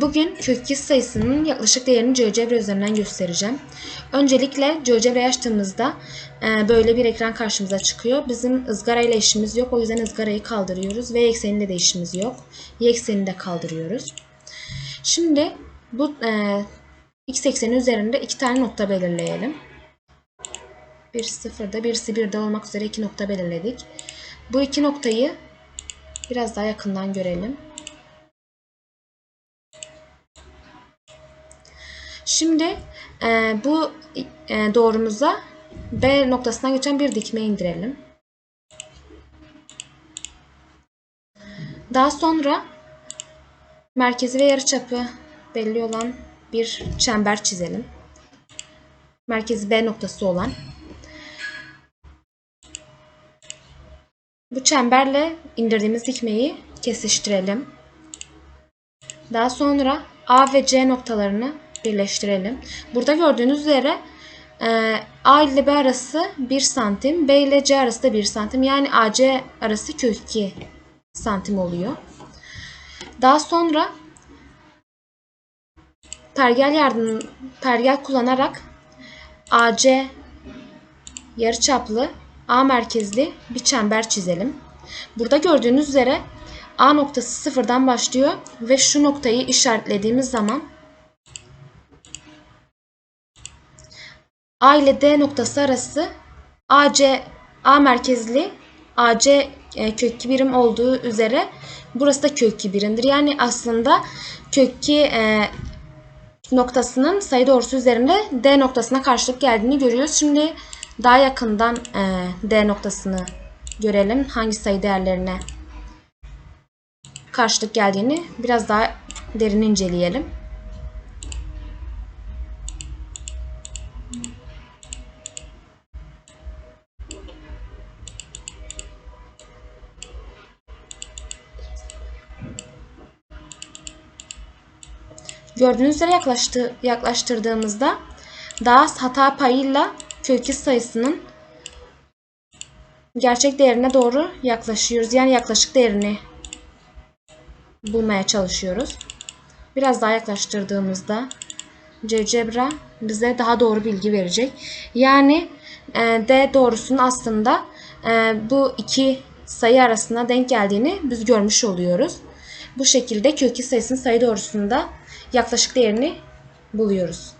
Bugün kök 2 sayısının yaklaşık değerini GeoGebra üzerinden göstereceğim. Öncelikle GeoGebra açtığımızda e, böyle bir ekran karşımıza çıkıyor. Bizim ızgara ile işimiz yok. O yüzden ızgarayı kaldırıyoruz ve y ekseniyle de işimiz yok. Y eksenini de kaldırıyoruz. Şimdi bu e, x ekseni üzerinde iki tane nokta belirleyelim. Birisi sıfırda, birisi birde olmak üzere iki nokta belirledik. Bu iki noktayı biraz daha yakından görelim. Şimdi e, bu e, doğrumuza B noktasından geçen bir dikme indirelim. Daha sonra merkezi ve yarıçapı belli olan bir çember çizelim. Merkezi B noktası olan. Bu çemberle indirdiğimiz dikmeyi kesiştirelim. Daha sonra A ve C noktalarını birleştirelim. Burada gördüğünüz üzere e, A ile B arası 1 santim, B ile C arası da 1 santim. Yani AC arası kök 2 santim oluyor. Daha sonra pergel yardım pergel kullanarak AC yarıçaplı A merkezli bir çember çizelim. Burada gördüğünüz üzere A noktası sıfırdan başlıyor ve şu noktayı işaretlediğimiz zaman A ile D noktası arası AC A merkezli AC e, kök 2 birim olduğu üzere burası da kök 2 birimdir. Yani aslında kök 2 e, noktasının sayı doğrusu üzerinde D noktasına karşılık geldiğini görüyoruz. Şimdi daha yakından e, D noktasını görelim. Hangi sayı değerlerine karşılık geldiğini biraz daha derin inceleyelim. Gördüğünüz üzere yaklaştı, yaklaştırdığımızda daha az hata payıyla kök sayısının gerçek değerine doğru yaklaşıyoruz. Yani yaklaşık değerini bulmaya çalışıyoruz. Biraz daha yaklaştırdığımızda GeoGebra bize daha doğru bilgi verecek. Yani e, D doğrusunun aslında e, bu iki sayı arasında denk geldiğini biz görmüş oluyoruz. Bu şekilde kök sayısının sayı doğrusunda yaklaşık değerini buluyoruz.